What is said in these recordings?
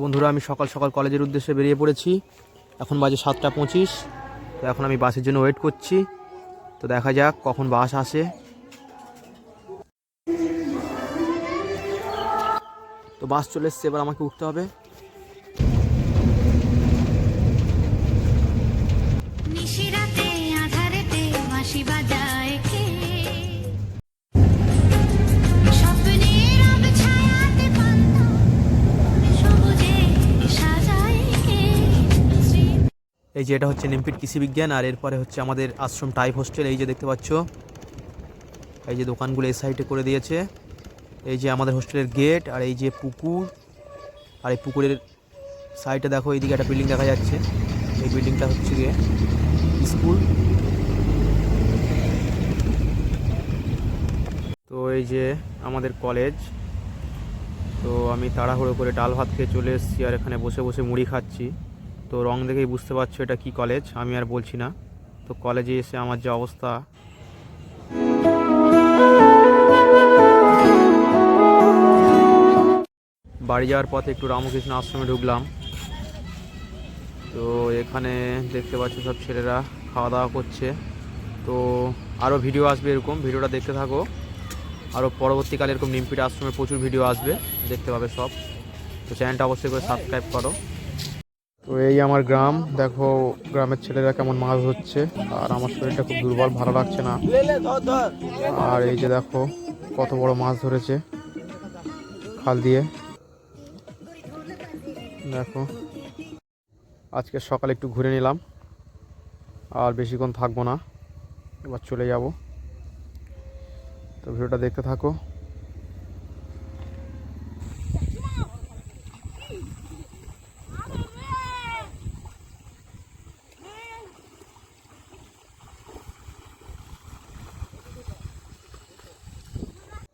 বন্ধুরা, আমি সকাল সকাল কলেজের উদ্দেশ্যে বেরিয়ে পড়েছি। এখন বাজে সাতটা পঁচিশ। তো এখন আমি বাসের জন্য ওয়েট করছি। তো দেখা যাক কখন বাস আসে। তো বাস চলে এসছে, এবার আমাকে উঠতে হবে। এই যে এটা হচ্ছে নিমপিট কৃষি বিজ্ঞান, আর এরপরে হচ্ছে আমাদের আশ্রম টাইপ হোস্টেল, এই যে দেখতে পাচ্ছ। এই যে দোকানগুলো এই সাইডে করে দিয়েছে। এই যে আমাদের হোস্টেলের গেট, আর এই যে পুকুর, আর এই পুকুরের সাইডে দেখো, এইদিকে একটা বিল্ডিং দেখা যাচ্ছে। এই বিল্ডিংটা হচ্ছে গিয়ে স্কুল। তো এই যে আমাদের কলেজ। তো আমি তাড়াহুড়ো করে ডাল ভাত খেয়ে চলে এসেছি, আর এখানে বসে বসে মুড়ি খাচ্ছি। তো রং দেখেই বুঝতে পারছ এটা কি কলেজ আমি আর বলছি না। তো কলেজে এসে আমার যে অবস্থা। বাড়ি যাওয়ার পথে একটু রামকৃষ্ণ আশ্রমে ঢুকলাম। তো এখানে দেখতে পাচ্ছ সব ছেলেরা খাওয়া দাওয়া করছে। তো আরও ভিডিও আসবে এরকম। ভিডিওটা দেখতে থাকো। আরও পরবর্তীকালে এরকম নিমপিট আশ্রমে প্রচুর ভিডিও আসবে। দেখতে পাবে সব। তো চ্যানেলটা অবশ্যই করে সাবস্ক্রাইব করো। তো এই আমার গ্রাম। দেখো, গ্রামের ছেলেরা কেমন মাছ ধরছে, আর আমার শরীরটা খুব দুর্বল, ভালো লাগছে না। আর এই যে দেখো, কত বড় মাছ ধরেছে খাল দিয়ে। দেখো, আজকে সকালে একটু ঘুরে নিলাম, আর বেশিক্ষণ থাকব না, এবার চলে যাব। তো ভিডিওটা দেখতে থাকো।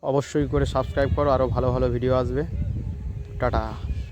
অবশ্যই করে সাবস্ক্রাইব করো আরও ভালো ভালো ভিডিও আসবে। টাটা।